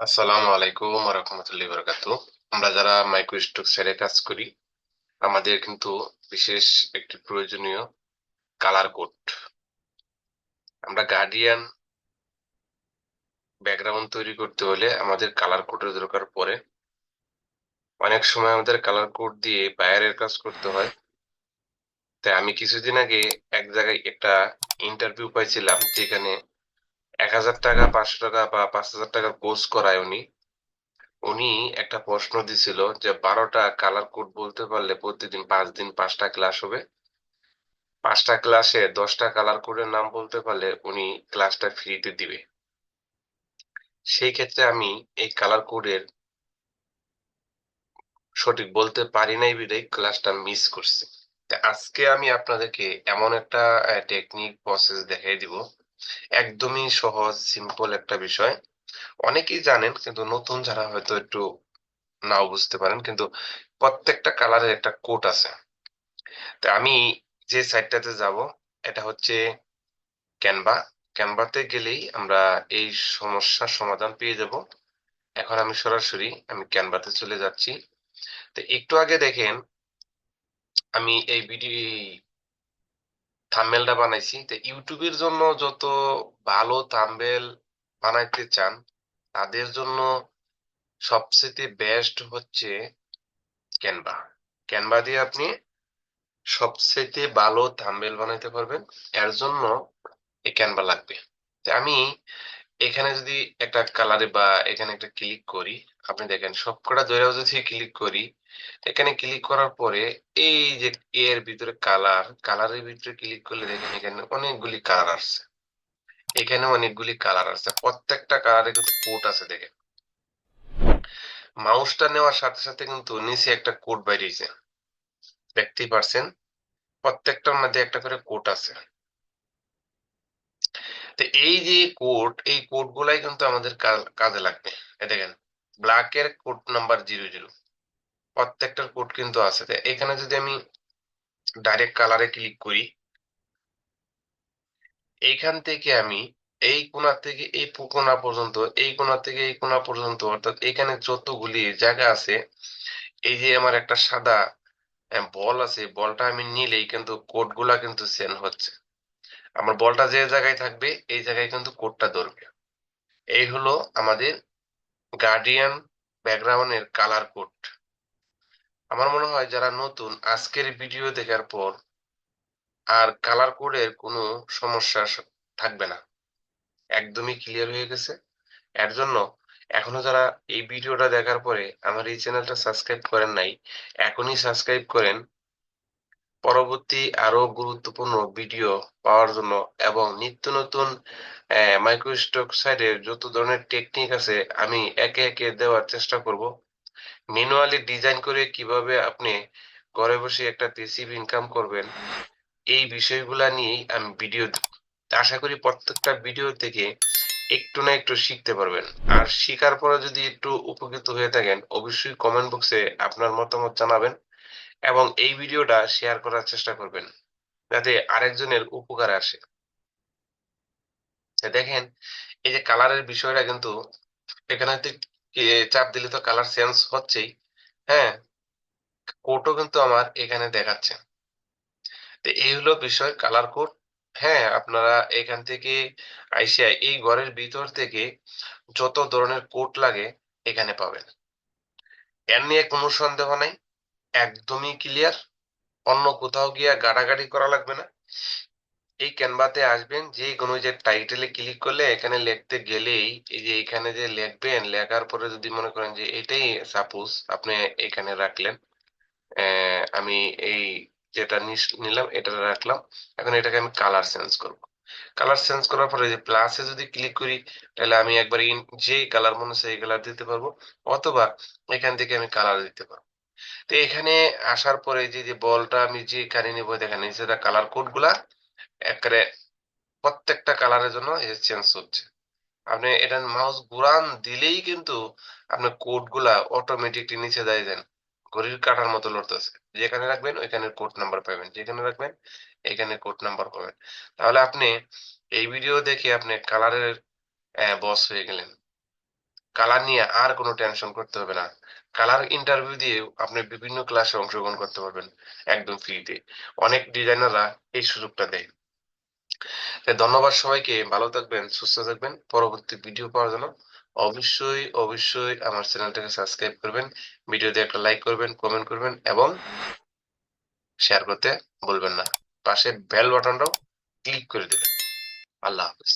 আসসালামু আলাইকুম রহমতুল্লাহি বারাকাতু আমরা যারা মাইক্রো স্টক সেলে কাজ করি, আমাদের কিন্তু বিশেষ একটি প্রয়োজনীয় কালার কোড আমরা গার্ডিয়ান ব্যাকগ্রাউন্ড তৈরি করতে হলে আমাদের কালার কোডের দরকার পড়ে। অনেক সময় আমাদের কালার কোড দিয়ে বায়ারের কাজ করতে হয়। তাই আমি কিছুদিন আগে এক জায়গায় একটা ইন্টারভিউ পাইছিলাম, যেখানে এক হাজার টাকা, পাঁচশো টাকা বা পাঁচ হাজার টাকার কোর্স করায় উনি। উনি একটা প্রশ্ন দিছিল যে, বারোটা কালার কোড বলতে পারলে প্রতিদিন পাঁচ দিন পাঁচটা ক্লাস হবে? পাঁচটা ক্লাসে দশটা কালার কোডের নাম বলতে পারলে উনি ক্লাসটা ফ্রিতে দিবে। সেই ক্ষেত্রে আমি এই কালার কোডের সঠিক বলতে পারি নাই বিদায় ক্লাসটা মিস করছি। আজকে আমি আপনাদেরকে এমন একটা টেকনিক প্রসেস দেখাই দিব। একদমই সহজ সিম্পল একটা বিষয়। অনেকেই জানেন, কিন্তু নতুন যারা হয়তো একটু নাও বুঝতে পারেন, কিন্তু প্রত্যেকটা কালারের একটা কোড আছে। তা আমি যে সাইটটাতে যাব, এটা হচ্ছে ক্যানভা ক্যানভাতে গেলেই আমরা এই সমস্যার সমাধান পেয়ে যাব। এখন আমি সরাসরি আমি ক্যানভাতে চলে যাচ্ছি। তো একটু আগে দেখেন, আমি এই ভিডিও থাম্বনেলটা বানাইছি। তো ইউটিউবের জন্য যত ভালো থাম্বনেল বানাইতে চান, তাদের জন্য সবচেয়ে বেস্ট হচ্ছে ক্যানভা ক্যানভা দিয়ে আপনি সবচেয়ে ভালো থাম্বনেল বানাইতে পারবেন। এর জন্য এই ক্যানভা লাগবে। আমি এখানে যদি একটা কালারে বা এখানে একটা ক্লিক করি, আপনি দেখেন সবকটা ধরেও যদি ক্লিক করি এখানে ক্লিক করার পরে এই যে এর ভিতরে কালার কালারের ভিতরে ক্লিক করলে দেখেন এখানে অনেকগুলি কালার আসছে। এখানে অনেকগুলি কালার আছে প্রত্যেকটা কালারে কিন্তু কোড আছে দেখেন। মাউসটা নেওয়ার সাথে সাথে কিন্তু নিচে একটা কোড বাইরেছে দেখতেই পারছেন? প্রত্যেকটার মধ্যে একটা করে কোড আছে। তো এই যে কোড এই কোড গুলাই কিন্তু আমাদের কাজে লাগবে। দেখেন ব্ল্যাক এর কোড নাম্বার জিরো জিরো প্রত্যেকটার কোড কিন্তু আছে। এখানে যদি আমি ডাইরেক্ট কালারে ক্লিক করি, এইখান থেকে আমি এই কোণা থেকে এই কোণা পর্যন্ত, এই কোণা থেকে এই কোণা পর্যন্ত, অর্থাৎ এখানে যতগুলি জায়গা আছে, এই যে আমার একটা সাদা বল আছে বলটা আমি নিলেই কিন্তু কোডগুলা কিন্তু সেন হচ্ছে। আমার বলটা যে জায়গায় থাকবে, এই জায়গায় কিন্তু কোডটা ধরবে। এই হলো আমাদের গার্ডিয়ান ব্যাকগ্রাউন্ডের কালার কোড আমার মনে হয় যারা নতুন, আজকের ভিডিও দেখার পর আর কালার কোডের কোনো সমস্যা থাকবে না। একদমই ক্লিয়ার হয়ে গেছে। এর জন্য এখনও যারা এই ভিডিওটা দেখার পরে আমার এই চ্যানেলটা সাবস্ক্রাইব করেন নাই, এখনই সাবস্ক্রাইব করেন। পরবর্তী আরও গুরুত্বপূর্ণ ভিডিও পাওয়ার জন্য এবং নিত্য নতুন মাইক্রোস্টক সাইডের যত ধরনের টেকনিক আছে, আমি একে একে দেওয়ার চেষ্টা করব। ম্যানুয়ালি ডিজাইন করে কীভাবে আপনি ঘরে বসে একটা পেসিভ ইনকাম করবেন, এই বিষয়গুলা নিয়েই আমি ভিডিও আশা করি প্রত্যেকটা ভিডিও থেকে একটু না একটু শিখতে পারবেন। আর শিকার পরে যদি একটু উপকৃত হয়ে থাকেন, অবশ্যই কমেন্ট বক্সে আপনার মতামত জানাবেন এবং এই ভিডিওটা শেয়ার করার চেষ্টা করবেন, যাতে আরেকজনের উপকার আসে। দেখেন, এই যে কালারের বিষয়টা কিন্তু এখানে চাপ দিলে তো কালার চেঞ্জ হচ্ছেই। হ্যাঁ কোডও কিন্তু আমার এখানে দেখাচ্ছে। তো এই হলো বিষয় কালার কোড হ্যাঁ আপনারা এখান থেকে আইসিআই, এই ঘরের ভিতর থেকে যত ধরনের কোড লাগে এখানে পাবেন। এর নিয়ে কোনো সন্দেহ নাই, একদমই ক্লিয়ার অন্য কোথাও গিয়া গাড়াগাড়ি করা লাগবে না। এই ক্যানভাতে আসবেন যে কোনো যে টাইটেলে ক্লিক করলে এখানে লিখতে গেলেই এই যে এখানে যে লিখবেন, লেখার পরে যদি মনে করেন যে এটাই সাপোজ আপনি এখানে রাখলেন আমি এই যেটা নিলাম, এটা রাখলাম, এখন এটাকে আমি কালার চেঞ্জ করব। কালার চেঞ্জ করার পরে যে প্লাসে যদি ক্লিক করি, তাহলে আমি একবার যে কালার মনে হচ্ছে এই কালার দিতে পারব, অথবা এখান থেকে আমি কালার দিতে পারব। তো এখানে আসার পরে যে যে বলটা আমি যে কানে নিব, দেখেন সেটা কালার কোডগুলা একবারে প্রত্যেকটা কালারের জন্য চেঞ্জ হচ্ছে। আপনি এটা মাউস ঘুরান দিলেই কিন্তু আপনার কোডগুলা অটোমেটিকলি নিচে দিয়ে দেন। ঘড়ির কাটার মতো লড়তেছে। যেখানে রাখবেন ওইখানে কোড নাম্বার পাবেন। যেখানে রাখবেন, এখানে কোড নাম্বার পাবেন। তাহলে আপনি এই ভিডিও দেখে আপনি কালারের বস হয়ে গেলেন। কালার নিয়ে আর কোনো টেনশন করতে হবে না। কালার ইন্টারভিউ দিয়ে আপনি বিভিন্ন ক্লাসে অংশগ্রহণ করতে পারবেন একদম ফ্রিতে অনেক ডিজাইনাররা এই সুযোগটা দেয়। ধন্যবাদ সবাইকে, ভালো থাকবেন, সুস্থ থাকবেন। পরবর্তী ভিডিও পাওয়ার জন্য অবশ্যই অবশ্যই আমার চ্যানেলটাকে সাবস্ক্রাইব করবেন ভিডিওতে একটা লাইক করবেন কমেন্ট করবেন এবং শেয়ার করতে বলবেন না। পাশে বেল বাটনটাও ক্লিক করে দেবেন। আল্লাহ হাফিজ।